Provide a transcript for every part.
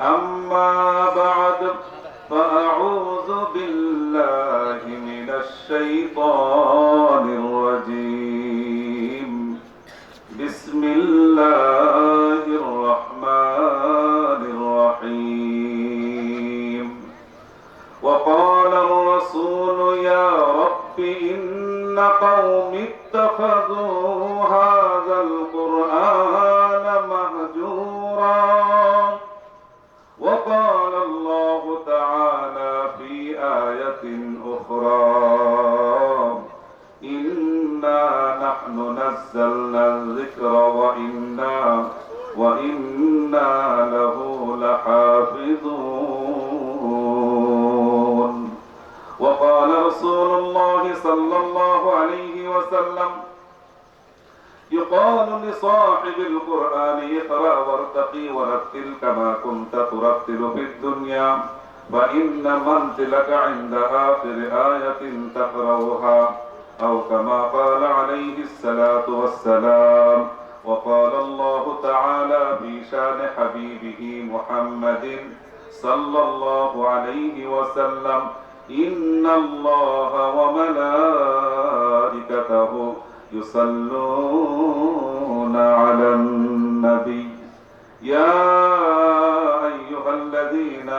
أما بعد فأعوذ بالله من الشيطان الرجيم. بسم الله الرحمن الرحيم. وقال الرسول يا رب إن قوم اتخذوا الله عليه وسلم. يقال لصاحب القرآن اقرأ وارتقي ورتل كما كنت ترتل في الدنيا فإن منزلك عند آخر آية تقرأها أو كما قال عليه الصلاة والسلام وقال الله تعالى في شان حبيبه محمد صلى الله عليه وسلم إن الله وملائكته يصلون على النبي يا أيها الذين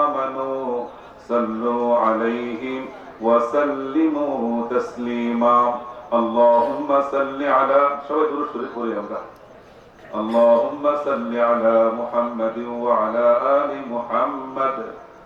آمنوا صلوا عليه وسلموا تسليما اللهم صل على شوي درود شريف قولي আমরা اللهم صل على محمد وعلى آل محمد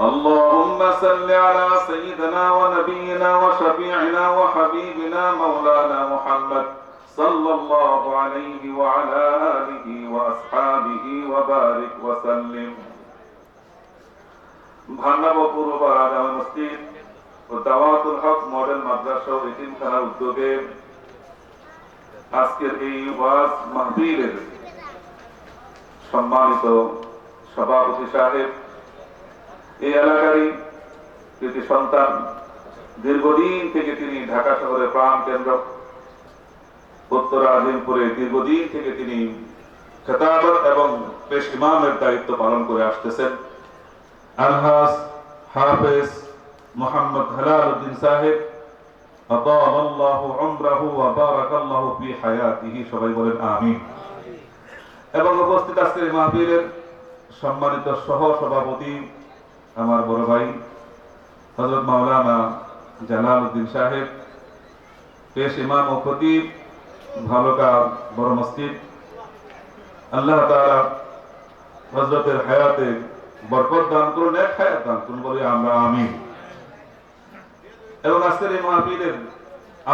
اللهم صل على سيدنا ونبينا وشفيعنا وحبيبنا مولانا محمد صلى الله عليه وعلى آله وأصحابه وبارك وسلم ভান্নাবপুর বারাদা মসজিদ ও দাওয়াতুল হক মডেল মাদ্রাসা ও ইতিমখানার উদ্যোগে আজকের এই ওয়াজ মাহফিলের সম্মানিত সভাপতি সাহেব এই এলাকারই কৃতি সন্তান। দীর্ঘদিন থেকে তিনি ঢাকা শহরের প্রাণ কেন্দ্র। উত্তরা আজিমপুরে দীর্ঘদিন থেকে তিনি খেতাবত এবং পেশ ইমামের দায়িত্ব পালন করে আসতেছেন। আলহাস হাফেজ মোহাম্মদ হেলাল উদ্দিন সাহেব এবং উপস্থিত আজকের মাহবীরের সম্মানিত সহ সভাপতি আমার বড় ভাই হজরত মাওলানা জালাল উদ্দিন সাহেব, পেশ ইমাম ও খতিব ভালুকা বড় মসজিদ। আল্লাহ তাআলা হজরতের হায়াতে বরকত দান করুন, এক হায়াত দান করুন বলি আমরা আমি এবং আজকের এই মাহফিলের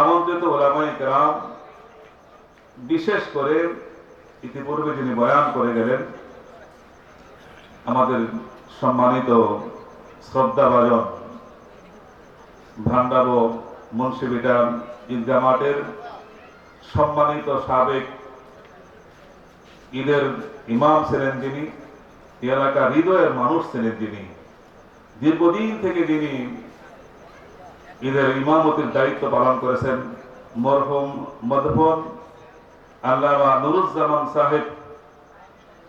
আমন্ত্রিত ওলামাই কেরাম, বিশেষ করে ইতিপূর্বে যিনি বয়ান করে গেলেন, আমাদের সম্মানিত শ্রদ্ধাভাজন ভান্ডাব মুন্সিবিটান ঈদগা মাঠের সম্মানিত সাবেক ঈদের ইমাম ছিলেন যিনি এলাকার হৃদয়ের মানুষ ছিলেন যিনি দীর্ঘদিন থেকে যিনি ঈদের ইমামতির দায়িত্ব পালন করেছেন। মরহুম মদফন আল্লামা নুরুজ্জামান সাহেব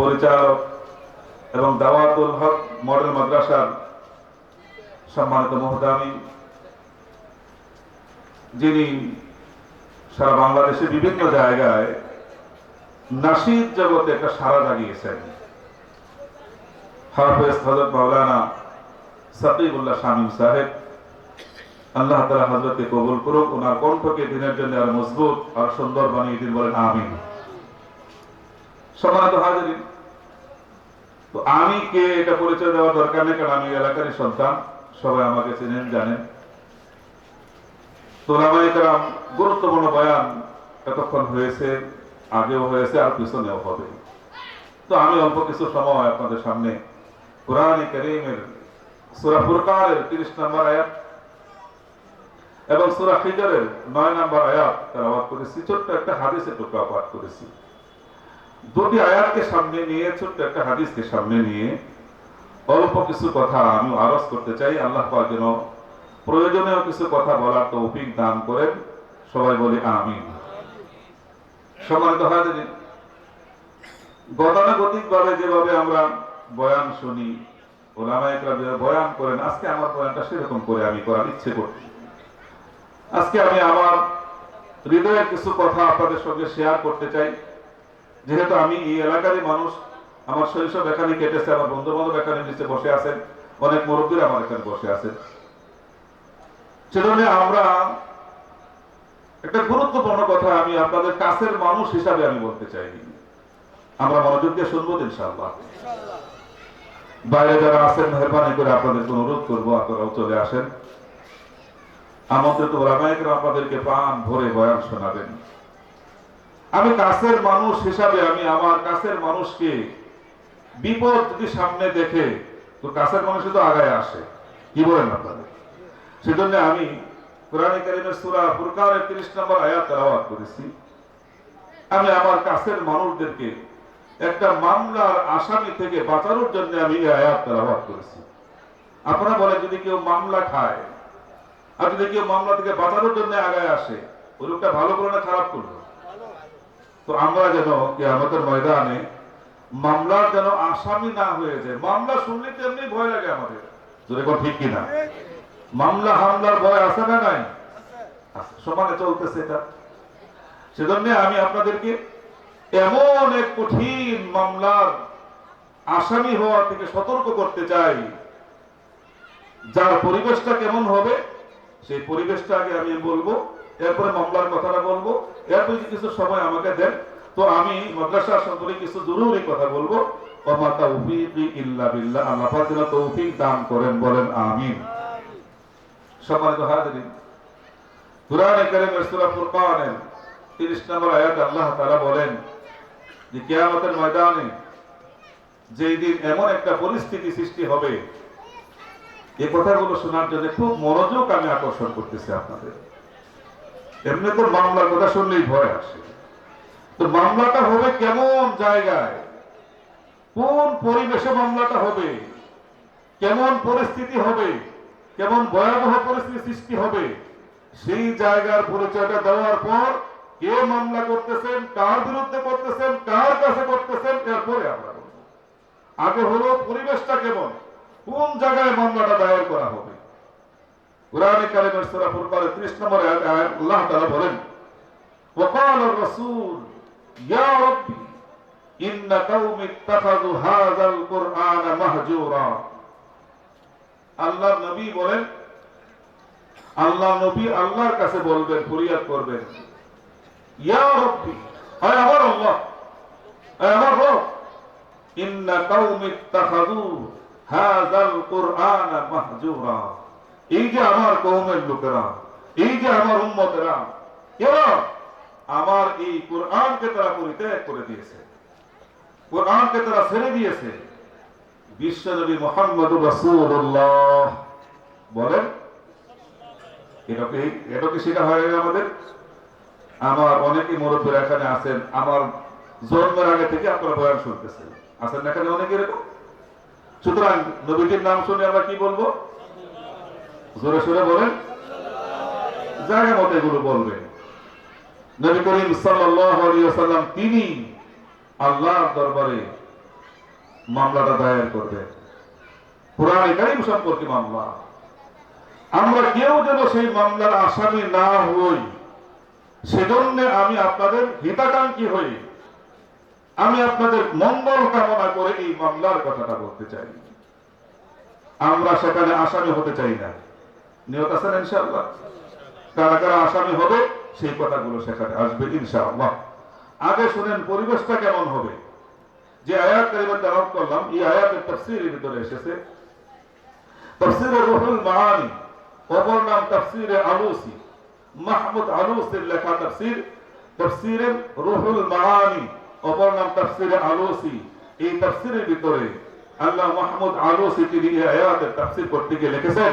পরিচালক এবং দাওয়াতুল হক মডেল মাদ্রাসার সম্মানিত মহদামি যিনি সারা বাংলাদেশে বিভিন্ন জায়গায় নাসির জগতে একটা সারা জাগিয়েছেন। হাফেজ হজরত মাওলানা সাকিবুল্লাহ শামীম সাহেব, আল্লাহ তালা হজরতকে কবুল করুক, ওনার কণ্ঠকে দিনের জন্য আর মজবুত, আর সুন্দর বানিয়ে দিন বলেন, আমিন। সমানত হাজির তো আমি কে এটা পরিচয় দেওয়ার দরকার নেই, কারণ আমি এলাকারই সন্তান, সবাই আমাকে চেনেন, জানেন। তো রামায়িকারাম গুরুত্বপূর্ণ বয়ান এতক্ষণ হয়েছে, আগেও হয়েছে, আর পিছনেও হবে। তো আমি অল্প কিছু সময় আপনাদের সামনে কোরআন করিমের, সুরা ফুরকানের তিরিশ নম্বর আয়াত এবং সুরা হিজরের নয় নম্বর আয়াত তেলাওয়াত করেছি, ছোট্ট একটা হাদিসের টুকরা পাঠ করেছি। দুটি আয়াতকে সামনে নিয়ে, ছোট্ট একটা হাদিসকে সামনে নিয়ে অল্প কিছু কথা আমি আরজ করতে চাই। আল্লাহ যেন প্রয়োজনীয় কিছু কথা বলার তৌফিক দান করেন। সবাই বলি আমিন। সম্মানিত হাজির গতানুগতিক ভাবে যেভাবে আমরা বয়ান শুনি ওলামাইকরা যে বয়ান করেন, আজকে আমার বয়ানটা সেরকম করে আমি করার ইচ্ছে করছি। আজকে আমি আমার হৃদয়ের কিছু কথা আপনাদের সঙ্গে শেয়ার করতে চাই। যেহেতু আমি এই এলাকারই মানুষ, আমার শৈশব এখানে কেটেছে, আমার বন্ধু বান্ধব এখানে নিচে বসে আছেন, অনেক মুরব্বীরা আমার এখানে বসে আছেন। সেজন্য আমরা একটা গুরুত্বপূর্ণ কথা আমি আপনাদের কাছের মানুষ হিসাবে আমি বলতে চাই। আমরা মনোযোগ দিয়ে শুনব তো ইনশাআল্লাহ। বাইরে যারা আছেন, মেহরবানি করে আপনাদেরকে অনুরোধ করব, আপনারাও চলে আসেন। আমন্ত্রিত ওলামাইকরা আপনাদেরকে পান ভরে বয়ান শোনাবেন। আমি কাছের মানুষ হিসাবে আমি আমার কাছের মানুষকে বিপদ যদি সামনে দেখে, তো কাছের মানুষ তো আগায় আসে। কি বলেন আপনাদের সেজন্য আমি কারিমের সূরা ফুরকানের 30 নম্বর আয়াত করেছি। আমি আমার কাছের মানুষদেরকে একটা মামলার আসামি থেকে বাঁচানোর জন্য আমি আয়াত তেলাওয়াত করেছি। আপনারা বলেন, যদি কেউ মামলা খায়, আর যদি কেউ মামলা থেকে বাঁচানোর জন্য আগায় আসে, ওই লোকটা ভালো করল না খারাপ করল? তো আমরা যেন কি আমাদের ময়দানে মামলার যেন আসামি না হয়ে যায়। মামলা শুনলে তো এমনি ভয় লাগে আমাদের। ঠিক কিনা? মামলা, হামলার ভয় আছে না নাই? সমানে চলতেছে এটা। সেজন্য আমি আপনাদেরকে এমন এক কঠিন মামলার আসামি হওয়া থেকে সতর্ক করতে চাই। যার পরিবেশটা কেমন হবে, সেই পরিবেশটা আগে আমি বলব, এরপরে মামলার কথাটা বলব। এরপরে কিছু সময় আমাকে দেন তো আমি মাদ্রাসা সম্পর্কে কিছু জরুরি কথা বলব। তাওফীকি ইল্লা বিল্লাহ। আল্লাহ পাক যেন তৌফিক দান করেন, বলেন আমিন। সম্মানিত সূরা ফুরকানের 30 নম্বর আয়াত আল্লাহ তাআলা বলেন যে, কিয়ামতের ময়দানে যেই দিন এমন একটা পরিস্থিতি সৃষ্টি হবে এই কথাগুলো শোনার জন্য খুব মনোযোগ আমি আকর্ষণ করতেছি আপনাদের। এমনি তো মামলার কথা শুনলেই ভয় আসে। তো মামলাটা হবে কেমন জায়গায়? কোন পরিবেশে মামলাটা হবে? কেমন পরিস্থিতি হবে? কেমন ভয়াবহ পরিস্থিতি সৃষ্টি হবে? সেই জায়গার পরিচয়টা দেওয়ার পর কে মামলা করতেছেন, কার বিরুদ্ধে করতেছেন, কার কাছে করতেছেন, এরপরে আমরা আগে হলো পরিবেশটা কেমন? কোন জায়গায় মামলাটা দায়ের করা হবে? কোরআনে কারিমের সরাফুর পরে ত্রিশ নম্বর আল্লাহ তাআলা বলেন ওয়াকাল রাসূল يا ربي إن قوم اتخذوا هذا القرآن مهجورا আল্লাহ নবী বলেন আল্লাহ নবী আল্লাহর কাছে বলবেন ফরিয়াদ করবেন ইয়া রব্বি আয় আমার আল্লাহ আয় আমার রব ইন্না কাউমি ইত্তাখাযু হাযাল কুরআন মাহজুরা এই যে আমার কওমের লোকেরা এই যে আমার উম্মতেরা এরা আমার এই কোরআনকে তারা পরিত্যাগ করে দিয়েছে। কোরআনকে তারা ছেড়ে দিয়েছে। বিশ্বনবী মোহাম্মদ বলেন, এটা কি এটা কি সেটা হয়ে গেল আমাদের? আমার অনেকে মুরব্বীরা এখানে আছেন, আমার জন্মের আগে থেকে আপনারা বয়ান শুনতেছেন। আছেন এখানে অনেকে এরকম? সুতরাং নবীটির নাম শুনে আমরা কি বলব? জোরে সোরে বলেন, জায়গা মতো এগুলো বলবেন। নবী করিম ওয়াসাল্লাম তিনি আল্লাহর দরবারে মামলাটা দায়ের করবেন। কোরআনে কারীম সম্পর্কে মামলা। আমরা কেউ যেন সেই মামলার আসামি না হই, সেজন্য আমি আপনাদের হিতাকাঙ্ক্ষী হই। আমি আপনাদের মঙ্গল কামনা করে এই মামলার কথাটা বলতে চাই। আমরা সেখানে আসামি হতে চাই না। নিয়ত আছেন ইনশাআল্লাহ? কারা কারা আসামি হবে? সেই কথাগুলো সেখানে আসবে ইনশাআল্লাহ। আগে শুনেন, পরিবেশটা কেমন হবে? যে আয়াত করলাম, এই আয়াতের তাফসীরের ভিতরে এসেছে, তাফসীরে রুহুল মাআনি, অপর নাম তাফসীরে আলুসি, মাহমুদ আলুসির লেখা তাফসীর, তাফসীরে রুহুল মাআনি, অপর নাম তাফসীরে আলুসি। এই তাফসীরের ভিতরে আল্লাহ মাহমুদ আলুসি তিনি এই আয়াতের তাফসীর করতে গিয়ে লিখেছেন।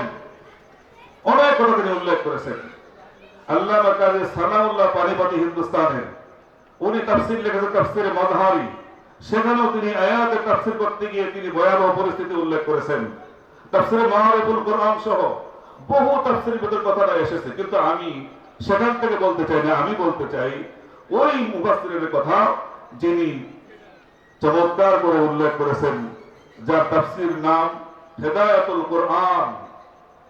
অনেক কথা তিনি উল্লেখ করেছেন। কাজী হিন্দুস্তানের। উনি তাফসীর লিখেছেন তাফসীরে মাযহারি সেখানেও তিনি তাফসীর করতে গিয়ে তিনি ভয়াবহ পরিস্থিতি উল্লেখ করেছেন। তাফসীরে কোরআন সহ বহু তাফসীরের ভিতর কথাটা এসেছে। কিন্তু আমি সেখান থেকে বলতে চাই না, আমি বলতে চাই ওই মুফাসসিরের কথা যিনি চমৎকার করে উল্লেখ করেছেন, যার তাফসীর নাম হেদায়াতুল কোরআন।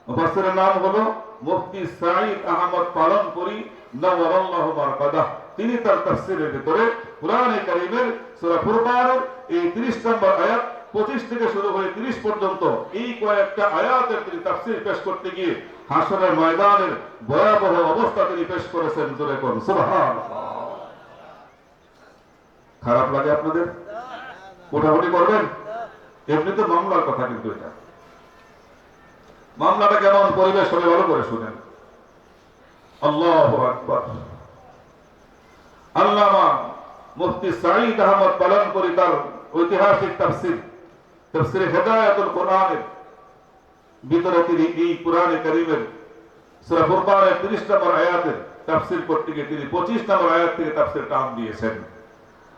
মুফাসসিরের নাম হলো মুফতি সাঈদ আহমদ পালনপুরি, নওয়ারাল্লাহু বারাকাতাহ তিনি তার তাফসীরের ভিতরে কোরআনে কারীমের সূরা ফুরকানের এই 30 নম্বর আয়াত 25 থেকে শুরু হয়ে 30 পর্যন্ত এই কয়েকটা আয়াতের তিনি তাফসীর পেশ করতে গিয়ে হাসরের ময়দানের ভয়াবহ অবস্থা তিনি পেশ করেছেন জোরে করুন সুবহানাল্লাহ। খারাপ লাগে আপনাদের? মোটামুটি করবেন এমনিতে মামলার কথা কিন্তু এটা। মামলাটা কেমন পরিবেশ হলে ভালো করে শুনেন। আল্লাহ মুফতি সাঈদ আহমদ পালন করি তার ঐতিহাসিক তাফসির, তাফসিরে হেদায়াতুল কোরআনের ভিতরে তিনি এই কোরআনে কারীমের সূরা ফুরকানের 30 নম্বর আয়াতের তাফসির করতে তিনি 25 নম্বর আয়াত থেকে তাফসির টান দিয়েছেন।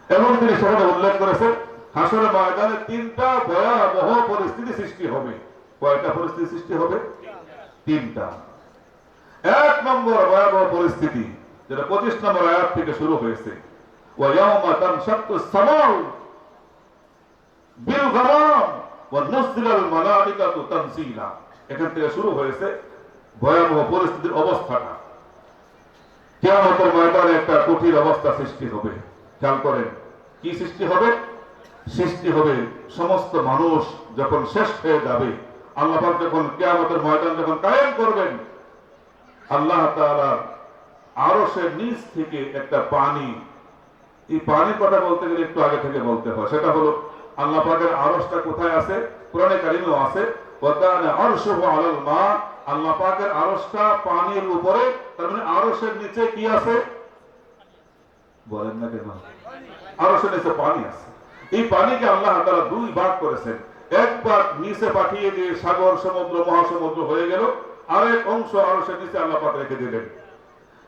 এবং তিনি সেখানে উল্লেখ করেছেন, হাসরের ময়দানে তিনটা ভয়াবহ পরিস্থিতি সৃষ্টি হবে। কয়টা পরিস্থিতি সৃষ্টি হবে? তিনটা। এক নম্বর ভয়াবহ পরিস্থিতি, যেটা পঁচিশ নম্বর আয়াত থেকে শুরু হয়েছে। ভয়াবহ পরিস্থিতির অবস্থাটা। একটা কঠিন অবস্থা সৃষ্টি হবে। খেয়াল করেন, কি সৃষ্টি হবে? সৃষ্টি হবে সমস্ত মানুষ যখন শেষ হয়ে যাবে আল্লাহ যখন কিয়ামতের ময়দান যখন কায়েম করবেন, আল্লাহ তাআলা আরশের নিচ থেকে একটা পানি, এই পানির কথা বলতে গেলে একটু আগে থেকে বলতে হয়। সেটা হলো আল্লাহ পাকের আরশটা কোথায় আছে? কোরআনে কারিমেও আছে। আল্লাহ পাকের আরশটা পানির উপরে, তার মানে নিচে কি আছে? বলেন না কেন? নিচে পানি আছে। এই পানিকে আল্লাহ তাআলা দুই ভাগ করেছেন। এক ভাগ নিচে পাঠিয়ে দিয়ে সাগর, সমুদ্র, মহাসমুদ্র হয়ে গেল। আরেক অংশ আরশের নিচে আল্লাহ পাক রেখে দিলেন।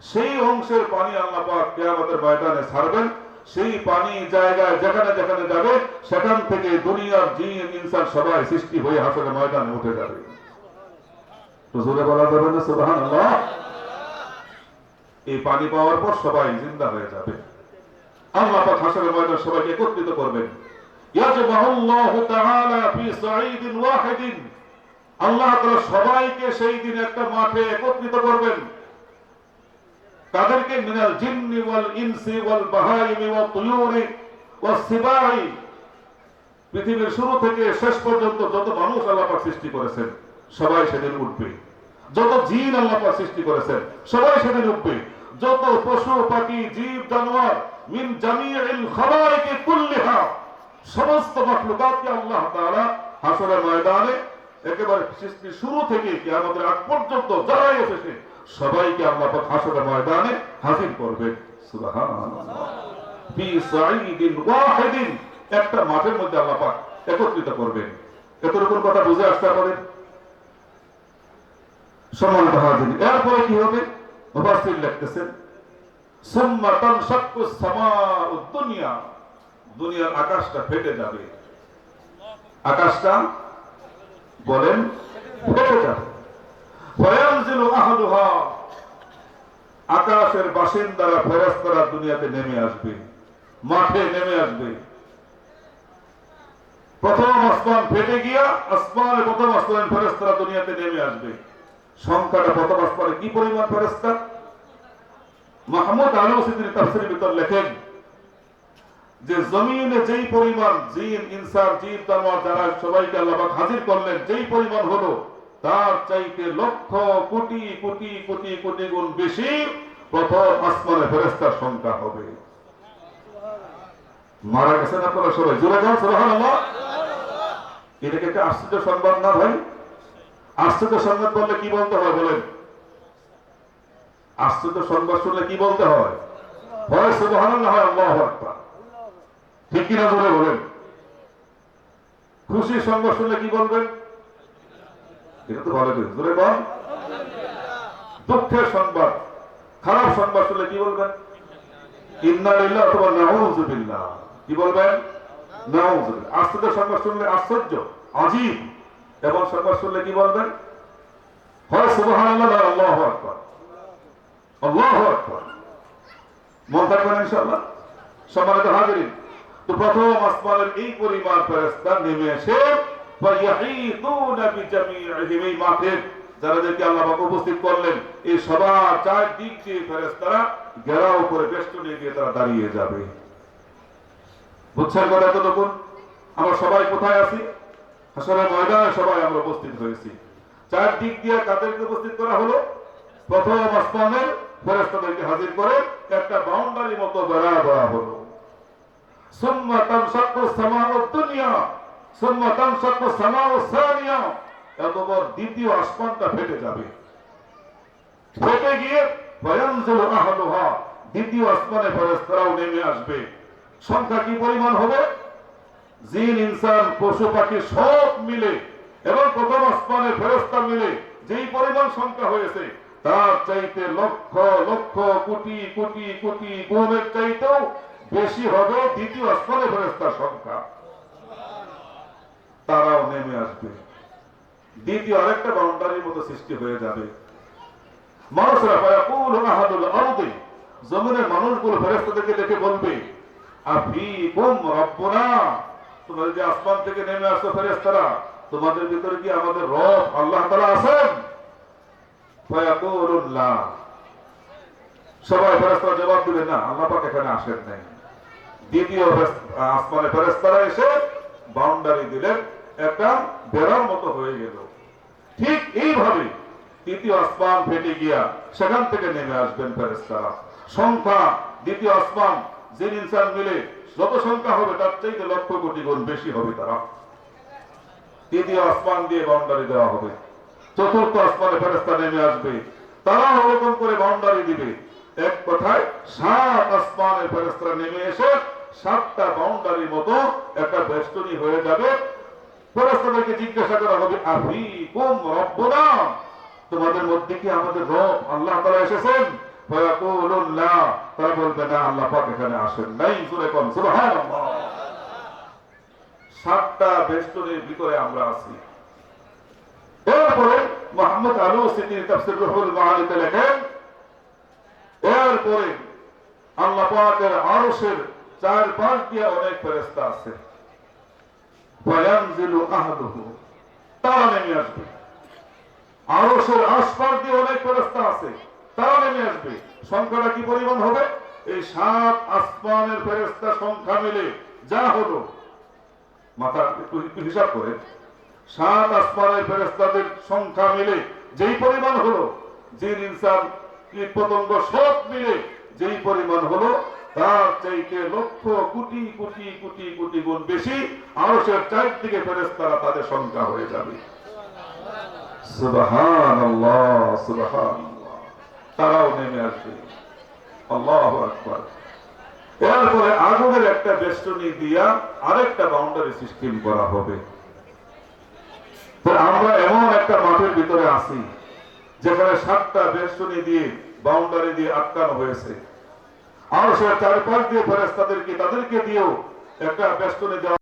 সেই অংশের পানি আল্লাহ পাক কিয়ামতের ময়দানে ছাড়বেন। সেই পানি জায়গায় যেখানে যেখানে যাবে, সেখান থেকে দুনিয়ার জিন, ইনসান সবাই সৃষ্টি হয়ে হাসরের ময়দানে উঠে যাবে। জোরে বলা যাবে না, সুবহানাল্লাহ? এই পানি পাওয়ার পর সবাই জিন্দা হয়ে যাবে। আল্লাহ হাসরের ময়দান সবাইকে একত্রিত করবেন। ইয়াজমাহুল্লাহু তাআলা ফি সাঈদিন ওয়াহিদিন। আল্লাহ তাআলা সবাইকে সেই দিন একটা মাঠে একত্রিত করবেন। তাদেরকে মিনাল জিন্নি ওয়াল ইনসি ওয়াল বাহাইমি ওয়াল তুয়ুরি ওয়াস সিবাই। পৃথিবীর শুরু থেকে শেষ পর্যন্ত যত মানুষ আল্লাহ পাক সৃষ্টি করেছেন, সবাই সেদিন উঠবে। যত জিন আল্লাহ পাক সৃষ্টি করেছেন, সবাই সেদিন উঠবে। যত পশু, পাখি, জীব, জানোয়ার, মিন জামিউল খালাইকি কুল্লিহা। সমস্ত মাখলুকাতকে আল্লাহ তাআলা হাসরের ময়দানে একেবারে সৃষ্টির শুরু থেকে কি আমাদের আগ পর্যন্ত যারাই এসেছে, সবাইকে আল্লাহ হাসরের ময়দানে হাজির করবে। সুবহানাল্লাহ। ফি সাঈদিন ওয়াহিদিন। একটা মাঠের মধ্যে আল্লাহ পাক একত্রিত করবেন। এতটুকুর কথা বুঝে আসতে পারেন? সম্মানিত হাজির এরপরে কি হবে? মুফাসসির লিখতেছেন, সুম্মা তানশাক্কু সামাউ দুনিয়া। দুনিয়ার আকাশটা ফেটে যাবে। আকাশটা, বলেন, ফেটে যাবে। আকাশের বাসিন্দারা ফেরেশতারা দুনিয়াতে নেমে আসবে। মাঠে নেমে আসবে। প্রথম আসমান ফেটে গিয়া আসমানে প্রথম আসমান ফেরেশতারা দুনিয়াতে নেমে আসবে। সংখ্যাটা প্রথম আসমানে কি পরিমাণ ফেরেশতা মাহমুদ আলম সিদ্দিন তাফসিরের ভিতর লেখেন যে জমিনে যেই পরিমাণ জিন, ইনসান জিন তানোয়ার যারা সবাইকে আল্লাহ হাজির করলেন, যেই পরিমাণ হলো, তার চাইতে লক্ষ কোটি কোটি কোটি কোটি গুণ বেশি প্রথম আসমানে ফেরেস্তার সংখ্যা হবে। মারা গেছেন আপনারা সবাই। জোরে যান, সুবহানাল্লাহ। এটাকে একটা আশ্চর্য সংবাদ না ভাই? আশ্চর্য সংবাদ বললে কি বলতে হয় বলেন? আশ্চর্য সংবাদ শুনলে কি বলতে হয়? হয় সুবহানাল্লাহ হয় আল্লাহু আকবার। ঠিক কিনা জোরে বলেন। খুশির সংবাদ শুনলে কি বলবেন? এটা তো ভালো জোরে বল। দুঃখের সংবাদ, খারাপ সংবাদ শুনলে কি বলবেন? অথবা কি বলবেন? নাউযু আশ্চর্য সংবাদ শুনলে আশ্চর্য, আজীব। এবং সংবাদ শুনলে কি বলবেন? হয় সুবহানাল্লাহ নয় আল্লাহু আকবার। আল্লাহু আকবার। মন থাকবেন ইনশাআল্লাহ। সম্মানিত হাজিরিন তো প্রথম আসমানের এই পরিমাণ ফেরেশতা নেমে এসে ফায়াহিতুনা বিজামিইহিম এই মাঠে যারাদেরকে আল্লাহ উপস্থিত করলেন, এই সবার চার দিক দিয়ে ফেরেশতারা ঘেরাও করে বেষ্টনী দিয়ে তারা দাঁড়িয়ে যাবে। বুঝছেন কথা এতটুকুন? আমরা সবাই কোথায় আছি? হাসরের ময়দানে সবাই আমরা উপস্থিত হয়েছি। চার দিক দিয়ে কাদেরকে উপস্থিত করা হলো? প্রথম আসমানের ফেরেশতাদেরকে হাজির করে একটা বাউন্ডারি মতো বেড়া দেওয়া হলো। ثم تنشق السماء الدنيا ثم تنشق السماء الثانية এতবার দ্বিতীয় আসমানটা ফেটে যাবে ফেটে গিয়ে ফয়ানজিলু আহলুহা দ্বিতীয় আসমানে ফেরেশতারাও নেমে আসবে সংখ্যা কি পরিমাণ হবে জিন ইনসান পশু পাখি সব মিলে এবং প্রথম আসমানে ফেরেশতা মিলে যেই পরিমাণ সংখ্যা হয়েছে তার চাইতে লক্ষ লক্ষ কোটি কোটি কোটি গুণের চাইতেও বেশি হবে, দ্বিতীয় আসমানে ফেরেস্তার সংখ্যা। তারাও নেমে আসবে। দ্বিতীয় আরেকটা বাউন্ডারির মতো সৃষ্টি হয়ে যাবে। মানুষরা জমিনের মানুষগুলো দেখে বলবে তোমাদের কি আমাদের সবাই জবাব দিবে, না, আল্লাহ এখানে আসেন নাই। আসমানে ফেরেশতারা এসে বাউন্ডারি দিলেন। একটা বেড়ার মতো হয়ে গেল। ঠিক এইভাবে তৃতীয় আসমান ফেটে গিয়া সেখান থেকে নেমে আসবেন ফেরেশতারা। সংখ্যা, দ্বিতীয় আসমান, জিন, ইনসান মিলে যত সংখ্যা হবে, তার চাইতে লক্ষ কোটি গুণ বেশি হবে তারা। তৃতীয় আসমান দিয়ে বাউন্ডারি দেওয়া হবে। চতুর্থ আসমানে ফেরেস্তা নেমে আসবে। তারা ওরকম করে বাউন্ডারি দিবে। এক কথায়, সাত আসমানের ফেরেস্তারা নেমে এসে সাতটা বাউন্ডারির মতো একটা বেষ্টনী হয়ে যাবে। ফেরেস্তাদেরকে জিজ্ঞাসা করা হবে আফি কুম রব্বনা? তোমাদের মধ্যে কি আমাদের রব আল্লাহ তাআলা এসেছেন? তারা বলবে, না, আল্লাহ পাক এখানে আসেন নাই। কোন, সুবহানাল্লাহ। সাতটা বেষ্টনীর ভিতরে আমরা আছি। এরপরে মোহাম্মদ আলু সিদ্দিক তাফসির রুহুল মাআনিতে লেখেন, এরপরে আল্লাহ পাকের আরশের চার পাশ দিয়ে অনেক ফেরেশতা আছে। তারা নেমে আসবে। আরশের আশপাশ দিয়ে অনেক ফেরেশতা আছে তারা নেমে আসবে। সংখ্যাটা কি পরিমাণ হবে? এই সাত আসমানের ফেরেশতা সংখ্যা মিলে যা হলো, মাথা হিসাব করে সাত আসমানের ফেরেস্তাদের সংখ্যা মিলে যেই পরিমাণ হলো, জিন, ইনসান কীট পতঙ্গ সব মিলে যেই পরিমাণ হলো তার চাইতে লক্ষ কোটি কোটি কোটি কোটি গুণ বেশি আরশের তাদের সংখ্যা হয়ে যাবে। তারাও নেমে আসবে। আল্লাহু এরপরে আগুনের একটা বেষ্টনী দিয়া আরেকটা বাউন্ডারি সিস্টেম করা হবে। আমরা এমন একটা মাঠের ভিতরে আছি, যেখানে সাতটা বেষ্টনী দিয়ে বাউন্ডারি দিয়ে আটকানো হয়েছে। সে চারপাশ দিয়ে ফেরেস্তাদেরকে তাদেরকে দিয়েও একটা বেষ্টনী দেওয়া